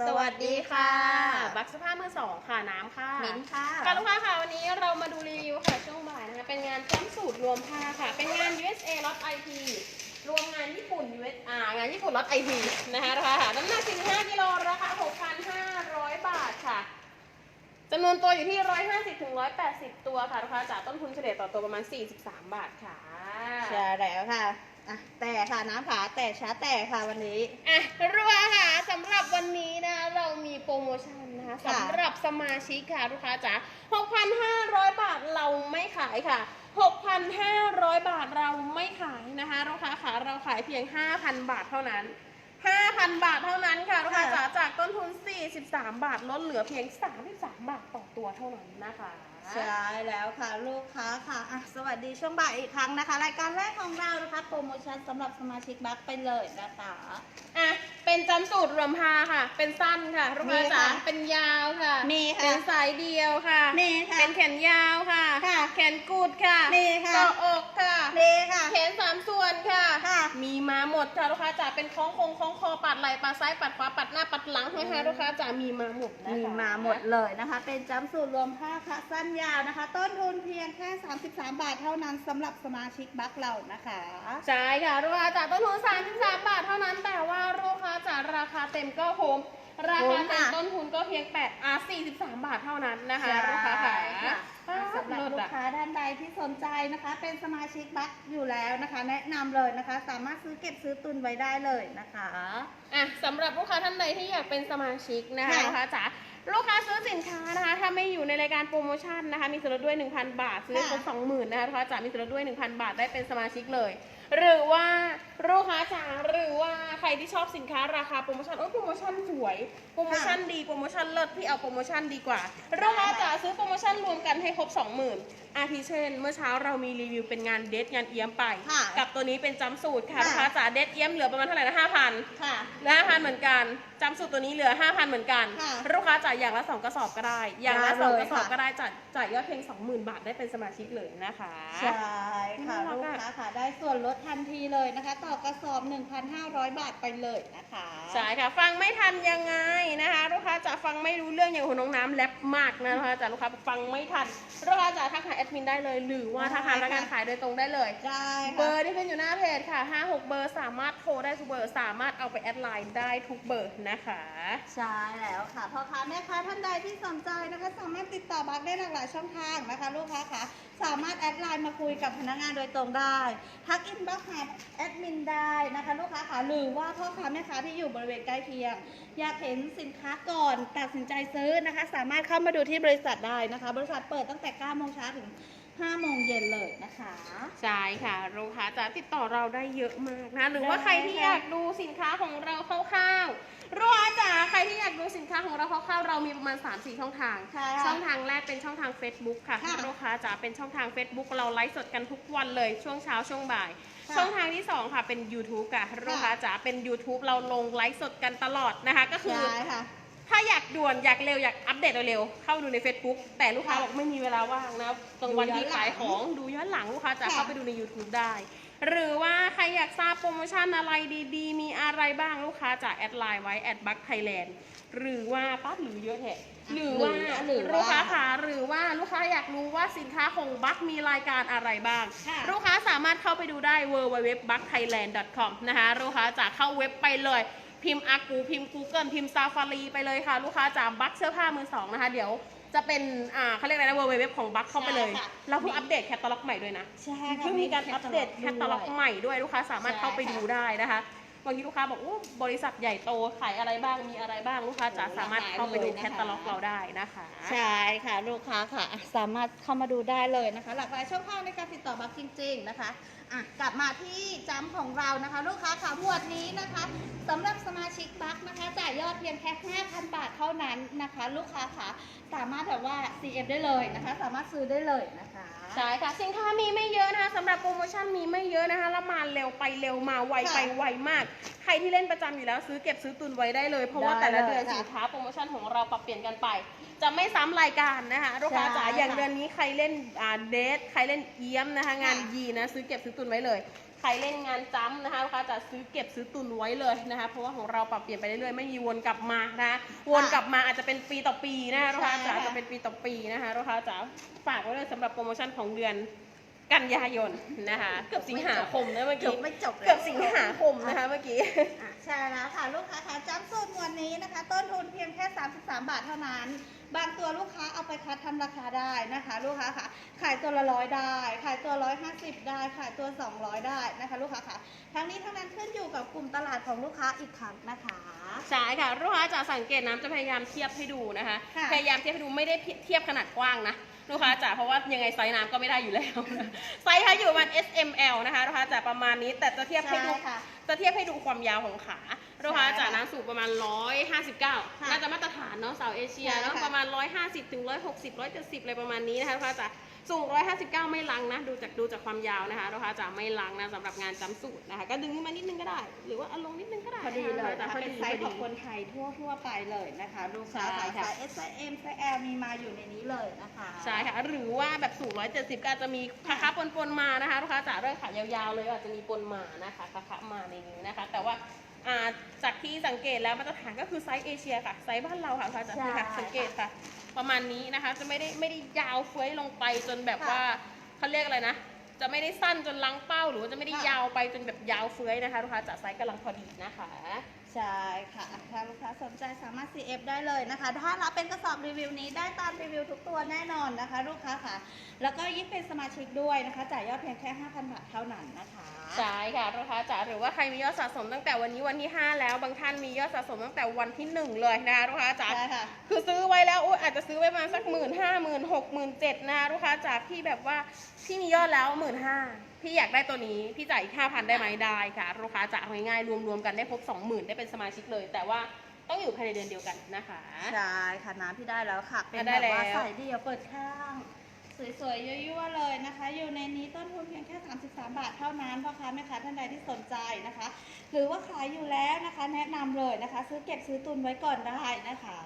สวัสดีค่ะ บักสภาพมือสองค่ะน้ำค่ะมิ้นค่ะค่ะลูกค้าค่ะวันนี้เรามาดูรีวิวค่ะช่วงบ่ายนะคะ เป็นงานจ้ำสูตรรวมผ้าค่ะ เป็นงาน USA ล็อต IP รวมงานญี่ปุ่น US อ่างานญี่ปุ่นล็อต IP นะคะราคาค่ะน้ำหนัก15กิโลราคา6,500 บาทค่ะจำนวนตัวอยู่ที่ 150ถึง180 ตัวค่ะลูกค้าจากต้นทุนเฉลี่ยต่อตัวประมาณ 43 บาทค่ะ ใช่แล้วค่ะ อะแต่ค่ะน้ำขาแต่ช้าแต่ค่ะวันนี้ อะรัวค่ะสำหรับวันนี้นะเรามีโปรโมชั่นนะคะค่ะ สำหรับสมาชิกค่ะลูกค้าจ๋า6,500 บาทเราไม่ขายค่ะ 6,500 บาทเราไม่ขายนะคะลูกค้าค่ะเราขายเพียง 5,000 บาทเท่านั้น 5,000 บาทเท่านั้นค่ะลูกค้าจ๋าจากต้นทุน 43 บาทลดเหลือเพียง 33 บาทต่อตัวเท่านั้นนะคะ ใช่แล้วค่ะลูกค้าค่ะอะสวัสดีช่วงบ่ายอีกครั้งนะคะ รายการแรกของเรานะคะ โปรโมชั่นสำหรับสมาชิกบัคไปเลยนะคะ อะ เป็นจำสูตรรวมพาค่ะ เป็นสั้นค่ะลูกค้าจ๋ามีค่ะเป็นยาวค่ะมีค่ะเป็นสายเดียวค่ะ มีค่ะเป็นแขนยาวค่ะ ค่ะแขนกุดค่ะมีค่ะ เกาะอกค่ะเลค่ะ แขนสามส่วนค่ะ ค่ะมีมาหมดค่ะลูกค้าจ๋า เป็นคล้องคงคล้องคอปัดไหล่ปัดซ้ายปัดขวาปัดหน้าปัดหลังนะคะลูกค้าจ๋า มีมาหมดนะคะ มีมาหมดเลยนะคะ เป็นจัมป์สูตรรวมผ้าค่ะสั้นยาวนะคะ ต้นทุนเพียงแค่ 33 บาทเท่านั้นสำหรับสมาชิกบัคเรานะคะ ใช่ค่ะลูกค้าจ๋าต้นทุน33 บาทเท่านั้น แต่ว่าลูกค้าจ๋าราคาเต็มก็โฮมราคาเต็มต้นทุนก็เพียง8อะ43 บาทเท่านั้นนะคะลูกค้าค่ะอะ สำหรับลูกค้าท่านใดที่สนใจนะคะ เป็นสมาชิกบัคอยู่แล้วนะคะ แนะนำเลยนะคะ สามารถซื้อเก็บซื้อตุนไว้ได้เลยนะคะ อะสำหรับลูกค้าท่านใดที่อยากเป็นสมาชิกนะคะค่ะ ลูกค้าจ๋าลูกค้าซื้อสินค้านะคะ ถ้าไม่อยู่ในรายการโปรโมชั่นนะคะ มีส่วนลดด้วย 1,000 บาท ซื้อครบ20,000นะคะลูกค้าจ๋ามีส่วนลดด้วย 1,000 บาทได้เป็นสมาชิกเลย หรือว่าลูกค้าจ๋าหรือว่าใครที่ชอบสินค้าราคาโปรโมชั่นโอ้ยโปรโมชั่นสวยโปรโมชั่นดีโปรโมชั่นเลิศพี่เอาโปรโมชั่นดีกว่าลูกค้าจ๋าซื้อโปรโมชั่นรวมกันให้ครบ20,000อาทิเช่น เมื่อเช้าเรามีรีวิวเป็นงานเดทงานเอี้ยมไป ค่ะกับตัวนี้เป็นจัมป์สูตรค่ะค่ะ ลูกค้าจ๋าเดทเอี้ยมเหลือประมาณเท่าไหร่นะ5,000ค่ะเหลือ5,000เหมือนกันจำสูตรตัวนี้เหลือ 5,000 เหมือนกัน ค่ะลูกค้าจ่ายอย่างละ 2 กระสอบก็ได้ อย่างละ ได้2เลยกระสอบค่ะ ก็ได้จ่ายจ่ายยอดเพียง 20,000 บาทได้เป็นสมาชิกเลยนะคะ ใช่ค่ะ น่ารัลูกกอะค้าค่ะได้ส่วนลดทันทีเลยนะคะ ต่อกระสอบ 1,500 บาทไปเลยนะคะใช่ค่ะ ฟังไม่ทันยังไงนะคะลูกค้าจะฟังไม่รู้เรื่องอย่างของน้องน้ำแรปมากนะลูกค้าจะลูกค้าฟังไม่ทันลูกค้าจะทักหาแอดมินได้เลย หรือว่าทักหาพนักงานขายโดยตรงได้เลยได้เบอค่ะร์ที่ขึ้นอยู่หน้าเพจค่ะ 5-6 เบอร์สามารถโทรได้ทุกเบอร์สามารถเอาไปแอดไลน์ได้ทุกเบอร์นะคะใช่แล้วค่ะพ่อค้าแม่ค้าท่านใดที่สนใจนะคะ สามารถติดต่อบัคได้หลากหลายช่องทางนะคะ ลูกค้าค่ะ สามารถแอดไลน์มาคุยกับพนักงานโดยตรงได้ ทักอินบ็อกซ์หาแอดมินได้นะคะลูกค้าค่ะหรือว่าพ่อค้าแม่ค้าที่อยู่บริเวณใกล้เคียง อยากเห็นสินค้าก่อนตัดสินใจซื้อนะคะ สามารถเข้ามาดูที่บริษัทได้นะคะ บริษัทเปิดตั้งแต่9โมงเช้าถึง 5โมงเย็นเลยนะคะ ใช่ค่ะลูกค้าจะติดต่อเราได้เยอะมากนะ หรือว่าได้ใครที่ค่ะอยากดูสินค้าของเราคร่าวๆลูกค้าจ๋าใครที่อยากดูสินค้าของเราคร่าวๆเรามีประมาณ 3-4 ช่องทาง ค่ะช่องทางแรกเป็นช่องทาง Facebook ค่ะค่ะลูกค้าจ๋าเป็นช่องทาง Facebook เราไลฟ์สดกันทุกวันเลยช่วงเช้าช่วงบ่าย ค่ะช่องทางที่ 2 ค่ะเป็น YouTube ค่ะลูกค้าจ๋าเป็น YouTube เราลงไลฟ์สดกันตลอดนะคะ ก็คือ ใช่ค่ะ ถ้าอยากด่วนอยากเร็วอยากอัปเดตเร็วๆเข้าดูใน Facebook แต่ลูกค้าค่ะบอกไม่มีเวลาว่างนะตรงวันที่ดูย้อนหลังขายของดูย้อนหลังลูกค้าจะค่ะเข้าไปดูใน YouTube ได้ หรือว่าใครอยากทราบโปรโมชั่นอะไรดีๆ มีอะไรบ้างลูกค้าจะแอดไลน์ไว้แอดบัคไทยแลนด์หรือว่าปั๊บหรือเยอะแทะหรือว่าหรือว่าลูกค้าขาหรือว่าลูกค้าอยากรู้ว่าสินค้าของบัคมีรายการอะไรบ้างค่ะลูกค้าสามารถเข้าไปดูได้ w w w b u c k t h a i l a n d c o m นะคะลูกค้าจะเข้าเว็บไปเลย พิมพ์อากูพิมพ์ Google พิมพ์ Safari ไปเลยค่ะ ลูกค้าจากบัคเสื้อผ้ามือสองนะคะ เดี๋ยวจะเป็นอ่าเขาเรียกอะไรนะ w w w ของบัคเข้าไปเลย ใช่ค่ะเราเพิ่งอัปเดตแคตตาล็อกใหม่ด้วยนะใช่ค่ะเพิ่งมีการอัปเดตแคตตาล็อกด้วยใหม่ด้วยลูกค้าสามารถเข้าไปใช่ค่ะดูได้นะคะบางทีลูกค้าบอกโอ้บริษัทใหญ่โตขายอะไรบ้างมีอะไรบ้างลูกค้าจะสามารถเข้าไปดูแคตตาล็อกเราได้นะคะ ใช่ค่ะลูกค้าค่ะ สามารถเข้ามาดูได้เลยนะคะ หลากหลายช่องทางในการติดต่อบัคจริง ๆ นะคะอะกลับมาที่จัมป์ของเรานะคะ ลูกค้าค่ะหมวดนี้นะคะสำหรับสมาชิกบัคนะคะจ่ายยอดเพียงแค่ 5,000 บาทเท่านั้นนะคะ ลูกค้าค่ะสามารถแบบว่า CF ได้เลยนะคะ สามารถซื้อได้เลยนะคะใช่ค่ะสินค้ามีไม่เยอะนะคะสำหรับโปรโมชั่นมีไม่เยอะนะคะแล้วมาเร็วไปเร็วมาไวค่ะไปไวมาก ใครที่เล่นประจำอยู่แล้วซื้อเก็บซื้อตุนไว้ได้เลย เพราะว่าได้แต่ละเดือนเลยค่ะสินค้าโปรโมชั่นของเราปรับเปลี่ยนกันไป จะไม่ซ้ำรายการนะคะลูกค้าจ๋าใช่อย่างค่ะเดือนนี้ใครเล่นอ่าเดทใครเล่นเอี้ยมนะคะงานค่ะ ยีนะซื้อเก็บซื้อตุนไว้เลย ใครเล่นงานจ้ำนะคะลูกค้าจะซื้อเก็บซื้อตุนไว้เลยนะคะเพราะว่าของเราปรับเปลี่ยนไปเรื่อยๆไม่มีวนกลับมานะคะวนกลับมาอาจจะเป็นปีต่อปีนะคะลูกค้าจ๋าจะเป็นปีต่อปีนะคะลูกค้าจ๋าฝากไว้เลยสำหรับโปรโมชั่นของเดือน กันยายนนะคะเกือบสิงหาคมนะเมื่อเกือกี้บไม่จบเลยเกือบสิงหาคมนะคะเมื่อกี้ อะใช่แล้วค่ะ ลูกค้าคะจัมป์สูตรมวลนี้นะคะ ต้นทุนเพียงแค่ 33 บาทเท่านั้น บางตัวลูกค้าเอาไปคัดทำราคาได้นะคะ ลูกค้าค่ะ ขายตัวละร้อยได้ ขายตัวร้อยห้าสิบได้ ขายตัว 200 ได้นะคะ ลูกค้าค่ะ ทั้งนี้ทั้งนั้นขึ้นอยู่กับกลุ่มตลาดของลูกค้าอีกครั้งนะคะ ใช่ค่ะลูกค้าจะสังเกตน้ำจะพยายามเทียบให้ดูนะคะ ค่ะ พยายามเทียบให้ดูไม่ได้เทียบขนาดกว้างนะ ลูกค้าจ๋าเพราะว่ายังไงไซส์น้ำก็ไม่ได้อยู่แล้วนะไซส์ค่ะอยู่ประมาณ S M L นะคะลูกค้าจ๋าประมาณนี้ แต่จะเทียบให้ดู ใช่ค่ะจะเทียบให้ดูความยาวของขาลูกค้าจ๋าใช่ค่ะน้ำสูงประมาณ 159ค่ะน่าจะมาตรฐานเนาะสาวเอเชียใช่ค่ะเนาะประมาณ 150ถึง160 170อะไรประมาณนี้นะคะลูกค้าจ๋า สูง 159 ไม่ลังนะ ดูจากดูจากความยาวนะคะลูกค้าจ๋าไม่ลังนะสำหรับงานจำสูตรนะคะ ก็ดึงขึ้นมานิดนึงก็ได้ หรือว่าเอาลงนิดนึงก็ได้พอดีเลยแต่นะคะพอเป็นดีไซพอส์ขดี องคนไทยทั่วทั่วๆไปเลยนะคะลูกค้าใช่สายค่ะไซส์ S ไซส์ M ไซส์ L มีมาอยู่ในนี้เลยนะคะใช่ค่ะ หรือว่าแบบสูง 170 ก็อาจจะมีคาคาปนปนๆมานะคะลูกค้าจ๋าเรื่องขายาวๆเลยก็อาจจะมีปนมานะคะคาคามาในนี้นะคะ แต่ว่าอ่าจากที่สังเกตแล้วมาตรฐานก็คือไซส์เอเชียค่ะ ไซส์บ้านเราค่ะลูกค้าจ๋าใช่ค่ะสังเกตค่ะ ประมาณนี้นะคะ จะไม่ได้ไม่ได้ยาวเฟ้ยลงไปจนแบบค่ะว่าเขาเรียกอะไรนะ จะไม่ได้สั้นจนลังเป้า หรือว่าจะไม่ได้ค่ะยาวไปจนแบบยาวเฟ้ยนะคะลูกค้าจ๋าไซส์กำลังพอดีนะคะใช่ค่ะ ถ้าลูกค้าสนใจสามารถ CF ได้เลยนะคะ ถ้ารับเป็นกระสอบรีวิวนี้ได้ตามรีวิวทุกตัวแน่นอนนะคะ ลูกค้าค่ะ แล้วก็ยิ่งเป็นสมาชิกด้วยนะคะ จ่ายยอดเพียงแค่ 5,000 บาทเท่านั้นนะคะใช่ค่ะลูกค้าจ๋าหรือว่าใครมียอดสะสมตั้งแต่วันนี้วันที่ 5 แล้วบางท่านมียอดสะสมตั้งแต่วันที่ 1 เลยนะคะลูกค้าจ๋าใช่ค่ะ คือซื้อไว้แล้วอุ๊ยอาจจะซื้อไว้ประมาณสักหมื่นห้าหมื่นหกหมื่นเจ็ดนะคะลูกค้าจากที่แบบว่าพี่มียอดแล้วหมื่นห้าพี่อยากได้ตัวนี้พี่จ่ายอีกห้าพันได้ไหมได้ค่ะลูกค้าจะเอาง่ายๆรวมๆกันได้ครบสองหมื่นได้เป็นสมาชิกเลย แต่ว่าต้องอยู่ภายในเดือนเดียวกันนะคะ ใช่ค่ะน้ำพี่ได้แล้วค่ะ เป็นได้แบบว่าแล้วใส่เดี่ยวเปิดข้าง สวยๆยั่วๆเลยนะคะ อยู่ในนี้ต้นทุนเพียงแค่ 33 บาทเท่านั้นพ่อค้าแม่ค้าท่านใดที่สนใจนะคะ หรือว่าขายอยู่แล้วนะคะ แนะนำเลยนะคะ ซื้อเก็บซื้อตุนไว้ก่อนได้นะคะ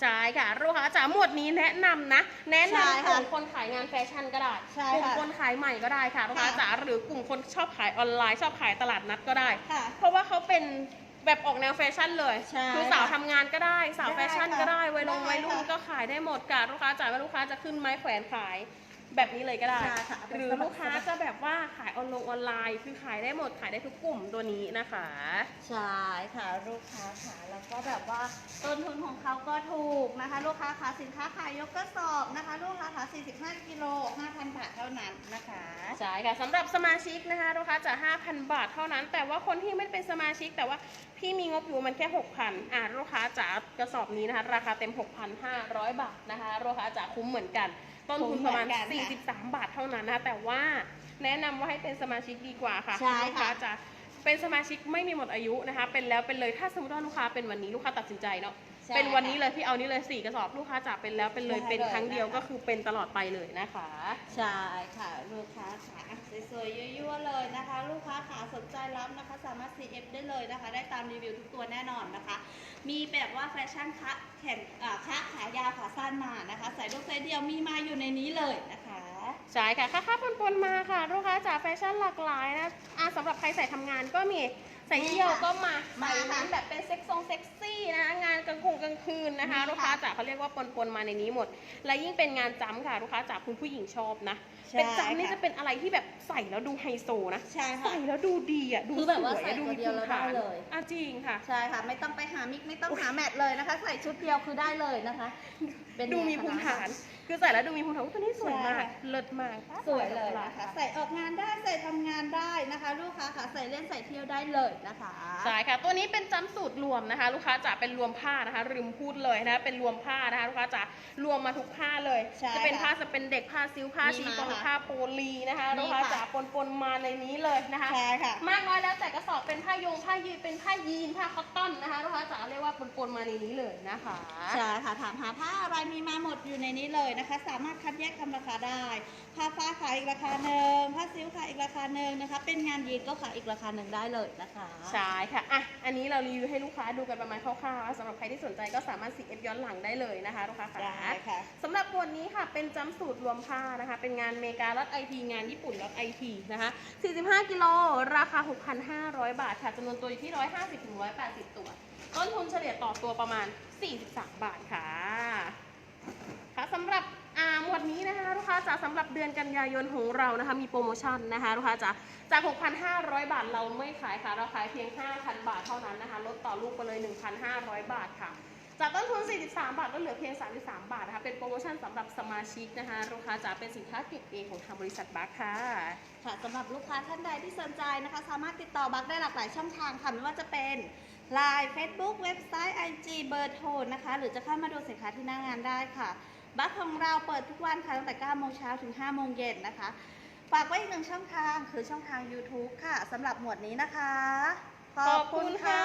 ใช่ค่ะลูกค้าจ๋าหมวดนี้แนะนำนะ แนะใช่นำกค่ะลุ่มคนขายงานแฟชั่นก็ได้ใช่กลุ่มค่ะคนขายใหม่ก็ได้ค่ะลูกค้าค่ะจ๋าหรือกลุ่มคนชอบขายออนไลน์ ชอบขายตลาดนัดก็ได้ค่ะเพราะว่าเขาเป็น แบบออกแนวแฟชั่นเลย ใช่คือสาวค่ะทำงานก็ได้ สาวได้แฟชั่นก็ได้ค่ะวัยลงได้วัยรุ่นค่ะก็ขายได้หมดค่ะลูกค้าจ๋าว่าลูกค้าจะขึ้นไม้แขวนขาย แบบนี้เลยก็ได้ ใช่ค่ะหรือลูกค้าจะแบบว่าขายออนลงออนไลน์ คือขายได้หมดขายได้ทุกกลุ่มตัวนี้นะคะ ใช่ค่ะลูกค้าค่ะแล้วก็แบบว่าต้นทุนของเขาก็ถูกนะคะ ลูกค้าค่ะสินค้าขายยกกระสอบนะคะ ลูกค้าค่ะ45กิโล5,000 บาทเท่านั้นนะคะใช่ค่ะสำหรับสมาชิกนะคะลูกค้าจะ 5,000 บาทเท่านั้น แต่ว่าคนที่ไม่เป็นสมาชิก แต่ว่าพี่มีงบอยู่มันแค่ 6,000อะลูกค้าจ๋ากระสอบนี้นะคะ ราคาเต็ม 6,500 บาทนะคะลูกค้าจ๋าคุ้มเหมือนกัน ต้นทุนประมาณคุ้มเหมือนกันค่ะ43 บาทเท่านั้นนะคะแต่ว่าแนะนำว่าให้เป็นสมาชิกดีกว่าค่ะใช่ลูกค้าค่ะจะเป็นสมาชิกไม่มีหมดอายุนะคะ เป็นแล้วเป็นเลยถ้าสมมติว่าลูกค้าเป็นวันนี้ลูกค้าตัดสินใจเนาะใช่เป็นวันนี้ค่ะเลยพี่เอานี้เลยสี่กระสอบลูกค้าจ๋าเป็นแล้วเป็นเลยได้เป็นเลยครั้งเดียวนะคะก็คือเป็นตลอดไปเลยนะคะ ใช่ค่ะ ลูกค้าค่ะอะ สวยๆยั่วๆเลยนะคะ ลูกค้าขาสนใจรับนะคะ สามารถ CF ได้เลยนะคะ ได้ตามรีวิวทุกตัวแน่นอนนะคะ มีแบบว่าแฟชั่นคะแขนอ่าคะขายาวขาสั้นมานะคะใส่ลูกไซส์เดียวมีมาอยู่ในนี้เลยนะคะใช่ค่ะค่ะปนๆมาค่ะ ลูกค้าจากแฟชั่นหลากหลายนะอะสำหรับใครใส่ทำงานก็มี ใส่เที่ยวก็มามาใส่ค่ะนั้นแบบเป็นเซ็กซงเซ็กซี่นะคะงานกลางคงกลางคืนนะคะมีค่ะลูกค้าจากเขาเรียกว่าปนๆมาในนี้หมด และยิ่งเป็นงานจ้ำค่ะลูกค้าจากคุณผู้หญิงชอบนะใช่เป็นจ้ำนี่ค่ะจะเป็นอะไรที่แบบใส่แล้วดูไฮโซนะใช่ค่ะใส่แล้วดูดีอะดูคือแบบว่าสวยใส่อะดูตัวมีเดียวภูมิแล้วได้ฐานเลย อะจริงค่ะ ใช่ค่ะ ไม่ต้องไปหามิกไม่ต้องหาแมทเลยนะคะ ใส่ชุดเดียวคือได้เลยนะคะ เป็นดูไงมีคะภูมิฐาน คือใส่แล้วดูมีภูมิฐานอุ๊ยตัวนี้สวยมาก ใช่ค่ะเลิศมากสวยเลยนะคะใส่ออกงานได้ใส่ทำงานได้นะคะ ลูกค้าค่ะใส่เล่นใส่เที่ยวได้เลยนะคะใช่ค่ะ ตัวนี้เป็นจำสูตรรวมนะคะ ลูกค้าจะเป็นรวมผ้านะคะลืมพูดเลยนะคะเป็นรวมผ้านะคะลูกค้าจะรวมมาทุกผ้าเลย ใช่จะเป็นค่ะผ้าจะเป็นเด็กผ้าซิวผ้ามีชีมาฟองค่ะผ้าโปลีนะคะนี่ลูกค้าค่ะจะปนปนๆมาในนี้เลยนะคะ ใช่ค่ะ มากน้อยแล้วแต่กระสอบเป็นผ้ายงผ้ายืดเป็นผ้ายีนผ้าคอตตอนนะคะลูกค้าจ๋าเรียกว่าปนปนมาในนี้เลยนะคะ ใช่ค่ะถามหาผ้าอะไรมีมาหมดอยู่ในนี้เลยนะคะ สามารถคัดแยกทำราคาได้ผ้าฟ้าขายอีกราคาหนึ่งผ้าซิลขายอีกราคาหนึ่งนะคะ เป็นงานยีนก็ขายอีกราคาหนึ่งได้เลยนะคะใช่ค่ะอะอันนี้เรารีวิวให้ลูกค้าดูกันประมาณคร่าวๆสำหรับใครที่สนใจก็สามารถ CF ย้อนหลังได้เลยนะคะลูกค้าค่ะได้ค่ะสำหรับตัวนี้ค่ะเป็นจำสูตรรวมผ้านะคะ เป็นงานเมกาล็อตไอทีงานญี่ปุ่นล็อตไอทีนะคะ45กิโลราคา 6,500 บาทค่ะจำนวนตัวอยู่ที่ 150ถึง180 ตัว ต้นทุนเฉลี่ยต่อตัวประมาณ 43 บาทค่ะค่ะสำ หรับอาหมวดนี้นะคะลูกค้าจ๋าสำหรับเดือนกันยายนของเรานะคะมีโปรโมชั่นนะคะลูกค้าจ๋าจาก 6,500 บาทเราไม่ขายค่ะ เราขายเพียง 5,000 บาทเท่านั้นนะคะลดต่อลูกไปเลย 1,500 บาทค่ะ จากต้นทุน 43 บาทลดเหลือเพียง 33 บาทนะคะเป็นโปรโมชั่นสำหรับสมาชิกนะคะลูกค้าจ๋าเป็นสินค้าเก็บเองของทางบริษัทบัคค่ะค่ะสำหรับลูกค้าท่านใดที่สนใจนะคะ สามารถติดต่อบักได้หลากหลายช่องทางค่ะไม่ว่าจะเป็น Line Facebook เว็บไซต์ IG เบอร์โทรนะคะ หรือจะเข้ามาดูสินค้าที่หน้างานได้ค่ะ บัสของเราเปิดทุกวันค่ะตั้งแต่9โมงเช้าถึง5โมงเย็นนะคะ ฝากไว้อีกหนึ่งช่องทางคือช่องทาง YouTube ค่ะสำหรับหมวดนี้นะคะ ขอบคุณค่ะ